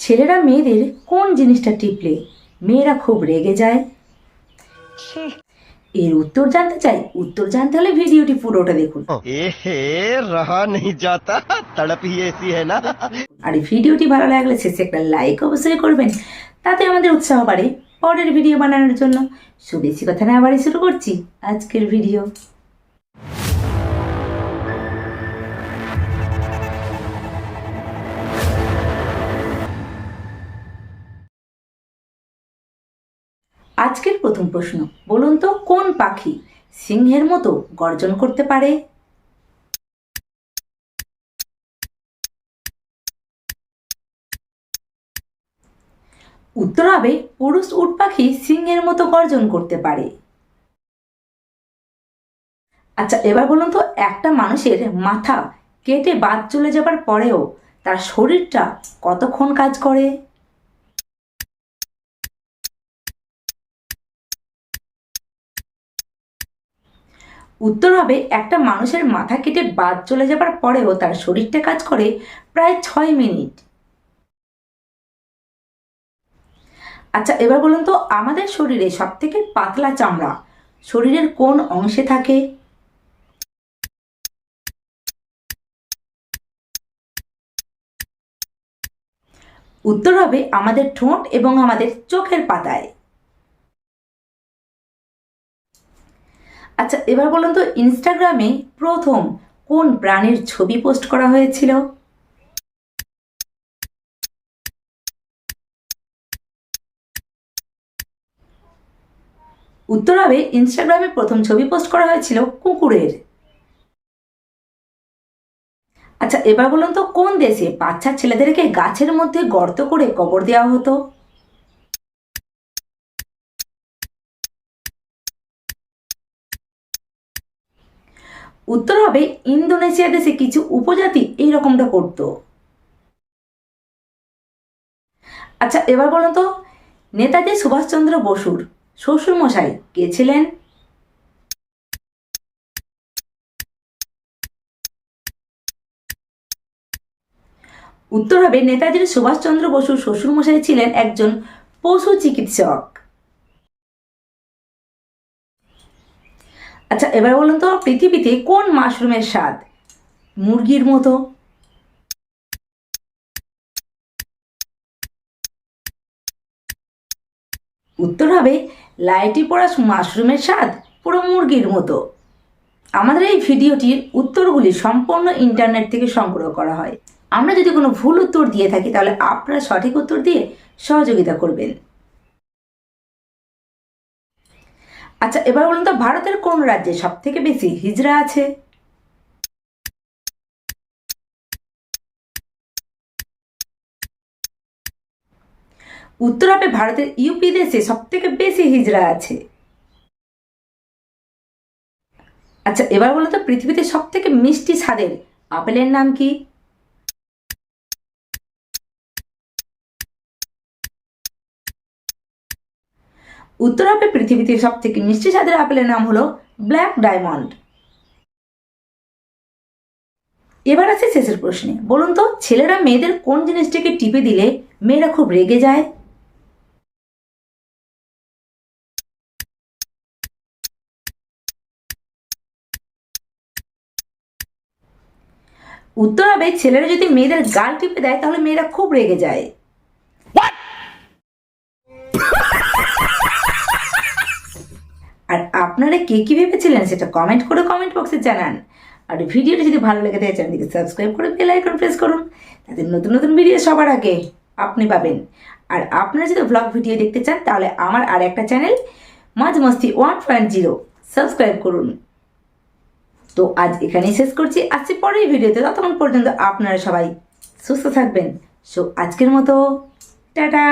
ছেলেরা মেয়েদের কোন জিনিসটা টিপলে মেয়েরা খুব রেগে যায়? এর উত্তর জানতে চাই। উত্তর জানতে হলে ভিডিওটি পুরোটা দেখুন। আর ভিডিওটি ভালো লাগলে শেষে একটা লাইক অবশ্যই করবেন। তাতে আমাদের উৎসাহ বাড়ে পরের ভিডিও বানানোর জন্য। সো বেশি কথা না আবারই শুরু করছি। আজকের ভিডিও আজকের প্রথম প্রশ্ন, বলুন তো কোন পাখি সিংহের মতো গর্জন করতে পারে? উত্তর হবে, পুরুষ উট পাখি সিংহের মতো গর্জন করতে পারে। আচ্ছা এবার বলুন তো একটা মানুষের মাথা কেটে বাদ চলে যাবার পরেও তার শরীরটা কতক্ষণ কাজ করে? উত্তর হবে, একটা মানুষের মাথা কেটে বাদ চলে যাবার পরেও তার শরীরটা কাজ করে প্রায় ছয় মিনিট। আচ্ছা এবার বলুন তো, আমাদের শরীরে সব থেকে পাতলা চামড়া শরীরের কোন অংশে থাকে? উত্তর হবে, আমাদের ঠোঁট এবং আমাদের চোখের পাতায়। আচ্ছা এবার বলুন তো ইনস্টাগ্রামে প্রথম কোন প্রাণীর ছবি পোস্ট করা হয়েছিল? উত্তর হবে ইনস্টাগ্রামে প্রথম ছবি পোস্ট করা হয়েছিল কুকুরের। আচ্ছা এবার বলুন তো, কোন দেশে বাচ্চা ছেলেদেরকে গাছের মধ্যে গর্ত করে কবর দেওয়া হতো? উত্তর হবে ইন্দোনেশিয়া দেশে কিছু উপজাতি এই রকমটা করতো। আচ্ছা এবার বলুন তো, নেতাজি সুভাষচন্দ্র বসুর শ্বশুর মশাই কে ছিলেন? উত্তর হবে নেতাজি সুভাষচন্দ্র বসুর শ্বশুর মশাই ছিলেন একজন পশু চিকিৎসক। আচ্ছা এবার বলুন তো, পৃথিবীতে কোন মাশরুমের স্বাদ? মুরগির মতো। উত্তর হবে, লাইটি পড়া মাশরুমের স্বাদ পুরো মুরগির মতো। আমাদের এই ভিডিওটির উত্তরগুলি সম্পূর্ণ ইন্টারনেট থেকে সংগ্রহ করা হয়। আমরা যদি কোনো ভুল উত্তর দিয়ে থাকি, তাহলে আপনারা সঠিক উত্তর দিয়ে সহযোগিতা করবেন। আচ্ছা এবার বলুন তো, ভারতের কোন রাজ্যে সব থেকে বেশি হিজড়া আছে? উত্তর হবে ভারতের ইউপি দেশে সব থেকে বেশি হিজড়া আছে। আচ্ছা এবার বলো তো, পৃথিবীতে সব থেকে মিষ্টি স্বাদের আপেলের নাম কি? উত্তর হবে পৃথিবীতে সব থেকে মিষ্টি স্বাদের আপেলের নাম হলো ব্ল্যাক ডায়মন্ড। এবার আছে শেষের প্রশ্নে। বলুন তো, ছেলেরা মেয়েদের কোন জিনিসটাকে টিপে দিলে মেয়েরা খুব রেগে যায়? উত্তর হবে ছেলেরা যদি মেয়েদের গাল টিপে দেয়, তাহলে মেয়েরা খুব রেগে যায়। আর আপনারা কে কী ভেবেছিলেন সেটা কমেন্ট করে কমেন্ট বক্সে জানান। আর ভিডিওটা যদি ভালো লেগে থাকে চ্যানেলটিকে সাবস্ক্রাইব করে বেল আইকন প্রেস করুন, তাতে নতুন নতুন ভিডিও সবার আগে আপনি পাবেন। আর আপনারা যদি ব্লগ ভিডিও দেখতে চান, তাহলে আমার আর একটা চ্যানেল মাঝ মস্তি ওয়ান পয়েন্ট জিরো সাবস্ক্রাইব করুন। তো আজ এখানেই শেষ করছি। আসছি পরের ভিডিওতে। ততক্ষণ পর্যন্ত আপনারা সবাই সুস্থ থাকবেন। সো আজকের মতো, টাটা!